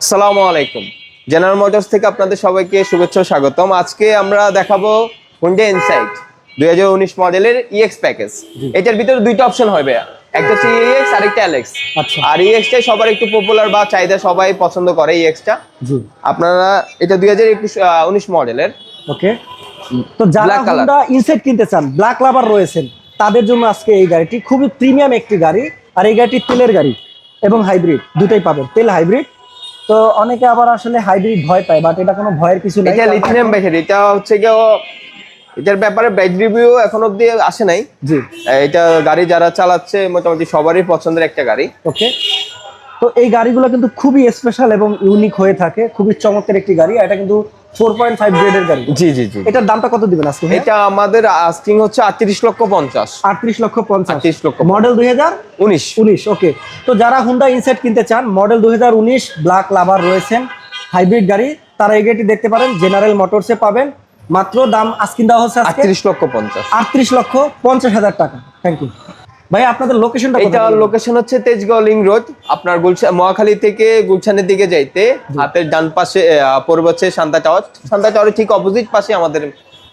সালামু আলাইকুম। General motors থেকে আপনাদের সবাইকে শুভেচ্ছা স্বাগতম। আজকে আমরা দেখাবো হুন্ডা ইনসাইট দুই হাজার উনিশ মডেলের ইএক্স প্যাকেজ এটার ভিতরে দুইটা অপশন হবে। একটা হচ্ছে ইএক্স আর একটা অ্যালেক্স আচ্ছা। আর ইএক্সটাই সবার একটু পপুলার বা চাহিদা সবাই পছন্দ করে ইএক্সটা জি। আপনারা এটা দুই হাজার একুশ উনিশ মডেলের। ওকে। তো যারা। হুন্ডা ইনসেট কিনতে চান ব্ল্যাক লাভার রয়েছেন তাদের জন্য আজকে এই গাড়িটি খুবই প্রিমিয়াম একটি গাড়ি আর এই গাড়িটি তেলের গাড়ি এবং হাইব্রিড দুটাই পাবেন। তেল হাইব্রিড তো অনেকে আবার আসলে হাইব্রিড ভয় পায় বাট এটা কোনো ভয়ের কিছু নেই এটা লিথিয়াম ব্যাটারি এটা হচ্ছে কি এটার ব্যাপারে ব্যাড রিভিউ এখন অব্দি আসে নাই। জি। এটা গাড়ি যারা চালাচ্ছে মোটামুটি সবারই পছন্দের একটা গাড়ি। ওকে তো এই গাড়িগুলো কিন্তু খুবই স্পেশাল এবং ইউনিক হয়ে থাকে। খুবই চমৎকার একটি গাড়ি এটা কিন্তু ফোর পয়েন্ট ফাইভ গ্রেডের গাড়ি। জি জি জি। এটার দামটা কত দিবেন আজকে এটা আমাদের আস্কিং হচ্ছে আটত্রিশ লক্ষ পঞ্চাশ। আটত্রিশ লক্ষ পঞ্চাশ। 38 লক্ষ। মডেল দুই হাজার? উনিশ। উনিশ ওকে তো যারা হুন্ডা ইনসাইট কিনতে চান মডেল দুই হাজার উনিশ ব্ল্যাক লাভার রয়েছেন হাইব্রিড গাড়ি তারা এই গাড়িটি দেখতে পারেন জেনারেল মোটরসে পাবেন। মাত্র দাম আজকিন দেওয়া হচ্ছে আটত্রিশ লক্ষ পঞ্চাশ। আটত্রিশ লক্ষ পঞ্চাশ হাজার টাকা। থ্যাংক ইউ ভাই আপনাদের লোকেশনটা এটা লোকেশন হচ্ছে তেজগাঁও লিং রোড। আপনার গুলশান মহাখালী থেকে গুলশানের দিকে যাইতে হাতের ডান পাশে পড়বে হচ্ছে শান্তা টাওয়ার। শান্তা টাওয়ারের ঠিক অপোজিট পাশে আমাদের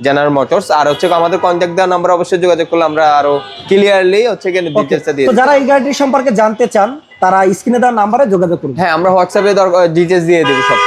জেনারেল মোটরস। আর হচ্ছে আমাদের কন্ট্যাক্ট দেওয়ার নাম্বার অবশ্যই যোগাযোগ করলে আমরা আরও ক্লিয়ারলি হচ্ছে ডিটেলসটা দিয়ে। যারা এই গাড়িটি সম্পর্কে জানতে চান তারা স্ক্রিনে দেওয়ার নাম্বারে যোগাযোগ করুন। হ্যাঁ আমরা হোয়াটসঅ্যাপে ডিটেলস দিয়ে দেবো সব